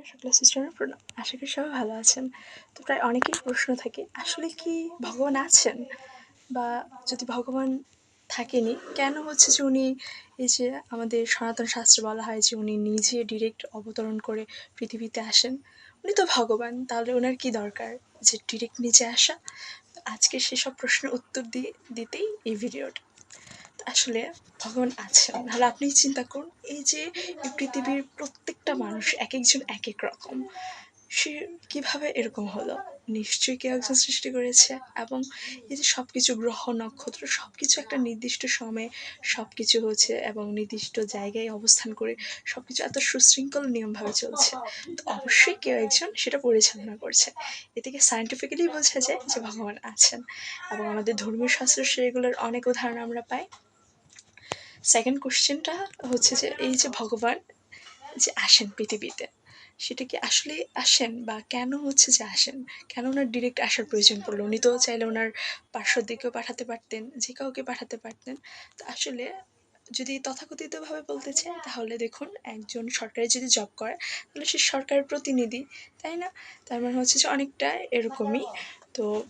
নমস্কার সকলে সিস্টারের প্রণাম। আশা করি সবাই ভালো আছেন। তো প্রায় অনেকেই প্রশ্ন থাকে, আসলে কি ভগবান আছেন? বা যদি ভগবান থাকেনি, কেন হচ্ছে যে উনি এই যে আমাদের সনাতন শাস্ত্রে বলা হয় যে উনি নিজে ডিরেক্ট অবতরণ করে পৃথিবীতে আসেন? উনি তো ভগবান, তাহলে ওনার কি দরকার যে ডিরেক্ট নিচে আসা? আজকে সেসব প্রশ্নের উত্তর দিয়ে দিতেই এই ভিডিওটা আসলে ভগবান আছেন তাহলে আপনি চিন্তা করুন, এই যে পৃথিবীর প্রত্যেকটা মানুষ এক একজন এক এক রকম, সে কীভাবে এরকম হলো? নিশ্চয়ই কেউ একজন সৃষ্টি করেছে এবং এই যে সব কিছু গ্রহ, নক্ষত্র সব কিছু একটা নির্দিষ্ট সময়ে সব কিছু হচ্ছে এবং নির্দিষ্ট জায়গায় অবস্থান করে সব কিছু এত সুশৃঙ্খল নিয়মভাবে চলছে। তো অবশ্যই কেউ একজন সেটা পরিচালনা করছে। এ থেকে সায়েন্টিফিক্যালি বোঝা যায় যে ভগবান আছেন এবং আমাদের ধর্মীয় শাস্ত্র সেগুলোর অনেক উদাহরণ আমরা পাই। সেকেন্ড কোশ্চেনটা হচ্ছে যে, এই যে ভগবান যে আসেন পৃথিবীতে, সেটা কি আসলে আসেন বা কেন হচ্ছে যে আসেন? কেন ওনার ডিরেক্ট আসার প্রয়োজন পড়ল? উনি তো চাইলে ওনার পার্শ্বর দিকেও পাঠাতে পারতেন, যে কাউকে পাঠাতে পারতেন। তো আসলে যদি তথাকথিতভাবে বলতে চাই, তাহলে দেখুন, একজন সরকারি যদি জব করে, তাহলে সে সরকারের প্রতিনিধি, তাই না? তার মানে হচ্ছে যে অনেকটা এরকমই। তো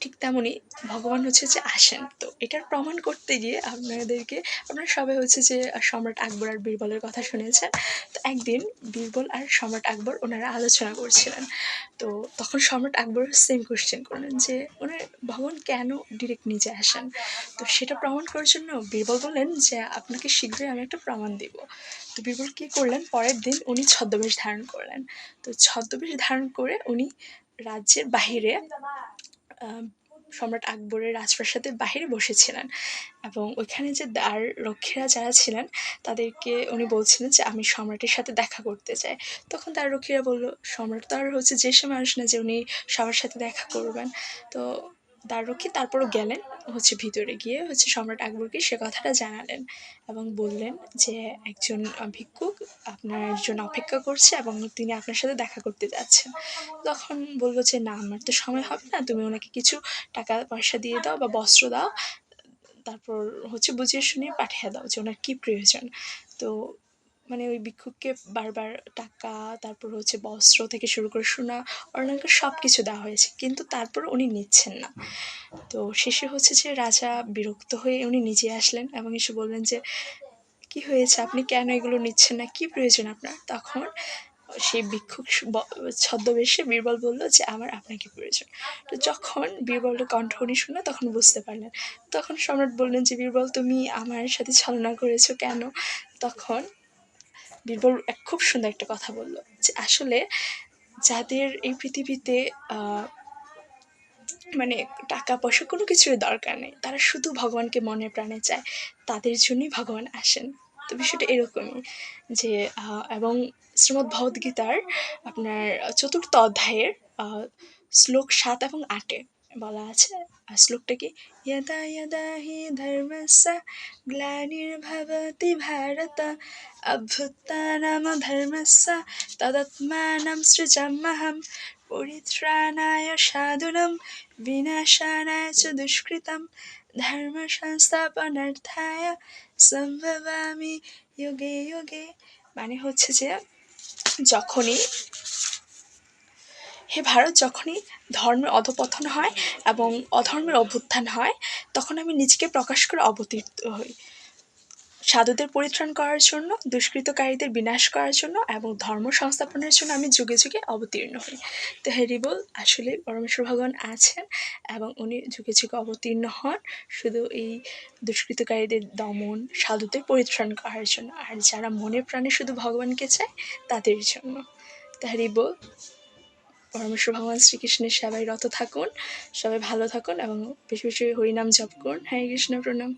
ঠিক তেমনই ভগবান হচ্ছে যে আসেন। তো এটার প্রমাণ করতে গিয়ে আপনাদেরকে, আপনারা সবাই হচ্ছে যে সম্রাট আকবর আর বীরবলের কথা শুনেছেন। তো একদিন বীরবল আর সম্রাট আকবর ওনারা আলোচনা করছিলেন। তো তখন সম্রাট আকবর সেম কোয়েশ্চেন করলেন যে, ওনার ভগবান কেন ডিরেক্ট নিজে আসেন? তো সেটা প্রমাণ করার জন্য বীরবল বললেন যে, আপনাকে শীঘ্রই আমি একটা প্রমাণ দিব। তো বীরবল কী করলেন? পরের দিন উনি ছদ্মবেশ ধারণ করলেন। তো ছদ্মবেশ ধারণ করে উনি রাজ্যের বাহিরে সম্রাট আকবরের রাজপ্রাসাদের বাহিরে বসেছিলেন এবং ওইখানে যে দ্বার রক্ষীরা যারা ছিলেন, তাদেরকে উনি বলছিলেন যে, আমি সম্রাটের সাথে দেখা করতে চাই। তখন দ্বার রক্ষীরা বলল, সম্রাট তো আর হচ্ছে যে সে মানুষ না যে উনি সবার সাথে দেখা করবেন। তো দ্বাররক্ষী, তারপরও গেলেন, হচ্ছে ভিতরে গিয়ে হচ্ছে সম্রাট আকবরকে সে কথাটা জানালেন এবং বললেন যে একজন ভিক্ষুক আপনার জন্য অপেক্ষা করছে এবং তিনি আপনার সাথে দেখা করতে যাচ্ছেন। তখন বলব যে, না, আমার তো সময় হবে না, তুমি ওনাকে কিছু টাকা পয়সা দিয়ে দাও বা বস্ত্র দাও, তারপর হচ্ছে বুঝিয়ে শুনিয়ে পাঠিয়ে দাও যে ওনার কী প্রয়োজন। তো মানে ওই ভিক্ষুককে বারবার টাকা, তারপর হচ্ছে বস্ত্র থেকে শুরু করে সোনা ওনাকে সব কিছু দেওয়া হয়েছে। কিন্তু তারপর উনি নিচ্ছেন না। তো শেষে হচ্ছে যে রাজা বিরক্ত হয়ে উনি নিজে আসলেন এবং এসে বললেন যে, কি হয়েছে? আপনি কেন এগুলো নিচ্ছেন না? কি প্রয়োজন আপনার? তখন সেই ভিক্ষুক ছদ্মবেশে বীরবল বলল যে, আমার আপনাকে প্রয়োজন? তো যখন বীরবলের কণ্ঠ উনি শুনলো তখন বুঝতে পারলেন। তখন সম্রাট বললেন যে, বীরবল, তুমি আমার সাথে ছলনা করেছ কেন? তখন বীরবল এক খুব সুন্দর একটা কথা বলল যে আসলে যাদের এই পৃথিবীতে মানে টাকা পয়সা কোনো কিছুর দরকার নেই, তারা শুধু ভগবানকে মনে প্রাণে চায়, তাদের জন্যই ভগবান আসেন। তো বিষয়টা এরকমই যে এবং শ্রীমদ্ ভগবদ্গীতার আপনার চতুর্থ অধ্যায়ের শ্লোক সাত এবং আটে বলা আছে। আর শ্লোকটা কি ইয়দা ইয়দা হি ধর্মস্য গ্লানির্ভবতি ভারত অভ্যুত্থানাম ধর্মস্য তদাত্মানাম সৃজাম্যহম পরিত্রাণায় সাধুনম বিনাশানায় চ দুষ্কৃতম ধর্ম সংস্থাপনার্থায় সম্ভবামি যোগে যোগে মানে হচ্ছে যে, যখনই হে ভারত, যখনই ধর্মের অধপতন হয় এবং অধর্মের অভ্যুত্থান হয়, তখন আমি নিজেকে প্রকাশ করে অবতীর্ণ হই। সাধুদের পরিত্রাণ করার জন্য, দুষ্কৃতকারীদের বিনাশ করার জন্য এবং ধর্ম সংস্থাপনের জন্য আমি যুগে যুগে অবতীর্ণ হই। তো হ্যারিবল আসলে পরমেশ্বর ভগবান আছেন এবং উনি যুগে যুগে অবতীর্ণ হন। শুধু এই দুষ্কৃতকারীদের দমন, সাধুদের পরিত্রাণ করার জন্য, আর যারা মনে প্রাণে শুধু ভগবানকে চায়, তাদের জন্য। তো হ্যারিবল পরমেশ্বর ভগবান শ্রীকৃষ্ণের সেবায় রত থাকুন, সবাই ভালো থাকুন এবং বেশি বেশি হরিনাম জপ করুন। হরে কৃষ্ণ, প্রণাম।